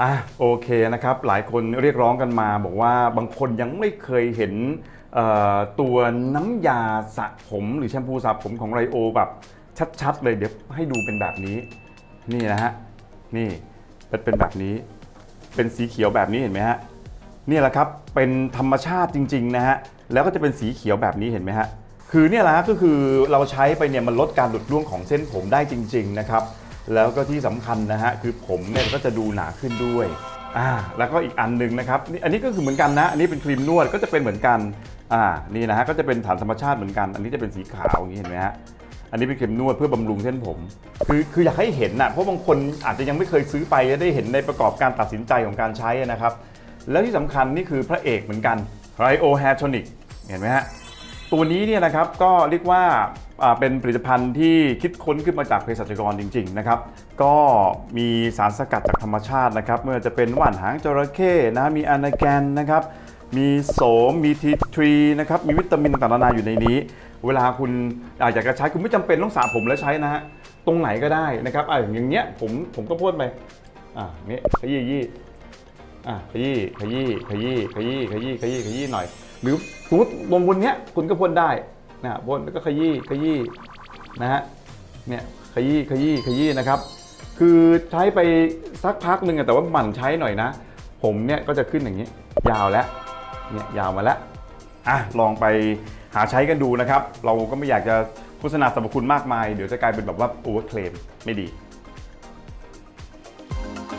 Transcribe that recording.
อะโอเคนะครับ หลายคนเรียกร้องกันมา บอกว่าบางคนยังไม่เคยเห็นเอ่อตัวน้ำยาสระผมหรือแชมพูสระผมของไรโอแบบชัดๆ เลยเดี๋ยวให้ดูเป็นแบบนี้ นี่นะฮะนี่เป็นเป็นแบบนี้ เป็นสีเขียวแบบนี้เห็นไหมฮะนี่แหละครับเป็นธรรมชาติจริง ๆ นะฮะแล้วก็จะเป็นสีเขียวแบบนี้เห็นไหมฮะคือเนี่ยแหละก็คือเราใช้ไปเนี่ยมันลดการหลุดร่วงของเส้นผมได้จริง ๆ นะครับ แล้วก็ที่สำคัญนะฮะคือผมเนี่ยก็จะดูหนาขึ้นด้วยอ่าแล้วก็อีกอันหนึ่งนะครับนี่อันนี้ก็คือเหมือนกันนะ อันนี้เป็นครีมนวดก็จะเป็นเหมือนกันอ่านี่นะฮะก็จะเป็นฐานธรรมชาติเหมือนกัน อันนี้จะเป็นสีขาวอย่างนี้เห็นไหมฮะอันนี้เป็นครีมนวดเพื่อบำรุงเส้นผม คือคืออยากให้เห็นนะเพราะบางคนอาจจะยังไม่เคยซื้อไปและได้เห็นในประกอบการตัดสินใจของการใช้นะครับ แล้วที่สำคัญนี่คือพระเอกเหมือนกัน Rio Hair Tonic เห็นไหมฮะตัวนี้เนี่ยนะครับก็เรียกว่าเป็นผลิตภัณฑ์ที่คิดค้นขึ้นมาจากเภสัชกรจริงๆนะครับ ก็มีสารสกัดจากธรรมชาตินะครับไม่ว่าจะเป็นว่านหางจระเข้นะมีอนาแกนนะครับ มีโสมมีทีทรีนะครับมีวิตามินต่างๆนานาอยู่ในนี้ เวลาคุณอยากจะใช้คุณไม่จำเป็นต้องสระผมแล้วใช้นะฮะตรงไหนก็ได้นะครับอะอย่างเงี้ยผมผมก็พ่นไปอะอย่าเนี้ยขยี้ยี่อะขยี้ขยี้ขยี้ขยี้ขยี้ขยี้ขยี้หน่อย หรือสมมติบนบนเนี้ยคุณก็พ่นได้ นะพ่นแล้วก็ขยี้ขยี้นะฮะเนี่ยขยี้ขยี้ขยี้นะครับ คือใช้ไปสักพักหนึ่งแต่ว่าหมั่นใช้หน่อยนะ ผมเนี่ยก็จะขึ้นอย่างนี้ ยาวแล้วเนี่ยยาวมาแล้วอะลองไปหาใช้กันดูนะครับ เราก็ไม่อยากจะโฆษณาสรรพคุณมากมาย เดี๋ยวจะกลายเป็นแบบว่าโอเวอร์เคลมไม่ดี